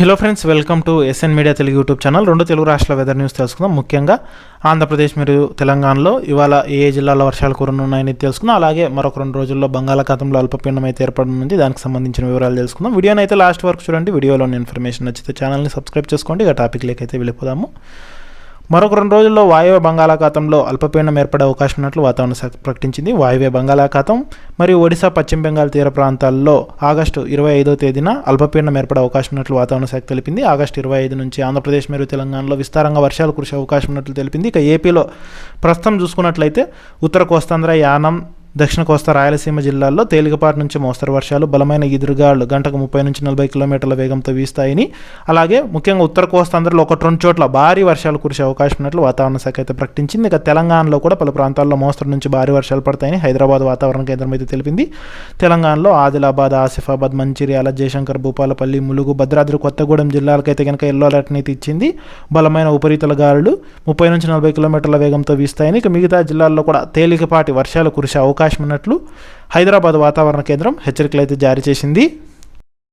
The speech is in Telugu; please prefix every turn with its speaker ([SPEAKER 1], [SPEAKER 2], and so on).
[SPEAKER 1] Hello friends welcome to SN media Telugu YouTube channel రెండు తెలుగు రాష్ట్రాల వెదర్ న్యూస్ తెలుసుకుందాం. ముఖ్యంగా ఆంధ్రప్రదేశ్ మరియు తెలంగాణలో ఇవాళ ఏ జిల్లాలో వర్షాలు కురనున్నాయని తెలుసుకుందాం. అలాగే మరొక రెండు రోజుల్లో బంగాళాఖాతంలో అల్పపీండం అయితే ఏర్పడనుంది. దానికి సంబంధించిన వివరాలు తెలుసుకుందాం. వీడియోని అయితే లాస్ట్ వరకు చూడండి. వీడియోలోని ఇన్ఫర్మేషన్ నచ్చితే ఛానల్ని సబ్స్క్రైబ్ చేసుకోండి. ఇక టాపిక్ అయితే వెళ్ళిపోదాము. మరొక రెండు రోజుల్లో వాయువ్య బంగాళాఖాతంలో అల్పపీడనం ఏర్పడే అవకాశం ఉన్నట్లు వాతావరణ శాఖ ప్రకటించింది. వాయువ్య బంగాళాఖాతం మరియు ఒడిశా పశ్చిమ బెంగాల్ తీర ప్రాంతాల్లో ఆగస్టు ఇరవై ఐదో తేదీన అల్పపీడనం ఏర్పడే అవకాశం ఉన్నట్లు వాతావరణ శాఖ తెలిపింది. ఆగస్టు ఇరవై ఐదు నుంచి ఆంధ్రప్రదేశ్ మరియు తెలంగాణలో విస్తారంగా వర్షాలు కురిసే అవకాశం ఉన్నట్లు తెలిపింది. ఇక ఏపీలో ప్రస్తుతం చూసుకున్నట్లయితే ఉత్తర కోస్తాంధ్ర యానం దక్షిణ కోస్తా రాయలసీమ జిల్లాల్లో తేలికపాటి నుంచి మోస్తరు వర్షాలు బలమైన ఎదురుగాళ్ళు గంటకు ముప్పై నుంచి నలభై కిలోమీటర్ల వేగంతో వీస్తాయని అలాగే ముఖ్యంగా ఉత్తర కోస్తాంధ్రలో ఒకటి రెండు చోట్ల భారీ వర్షాలు కురిసే అవకాశం ఉన్నట్లు వాతావరణ శాఖ అయితే ప్రకటించింది. ఇక తెలంగాణలో కూడా పలు ప్రాంతాల్లో మోస్తరు నుంచి భారీ వర్షాలు పడతాయని హైదరాబాద్ వాతావరణ కేంద్రం అయితే తెలిపింది. తెలంగాణలో ఆదిలాబాద్ ఆసిఫాబాద్ మంచిర్యాల జయశంకర్ భూపాలపల్లి ములుగు భద్రాద్రి కొత్తగూడెం జిల్లాలకైతే కనుక ఎల్లో అలర్ట్ అయితే ఇచ్చింది. బలమైన ఉపరితల గాలులు ముప్పై నుంచి నలభై కిలోమీటర్ల వేగంతో వీస్తాయని ఇక మిగతా జిల్లాల్లో కూడా తేలికపాటి వర్షాలు కురిసే అవకాశం ఉన్నట్లు హైదరాబాద్ వాతావరణ కేంద్రం హెచ్చరికలు అయితే జారీ చేసింది.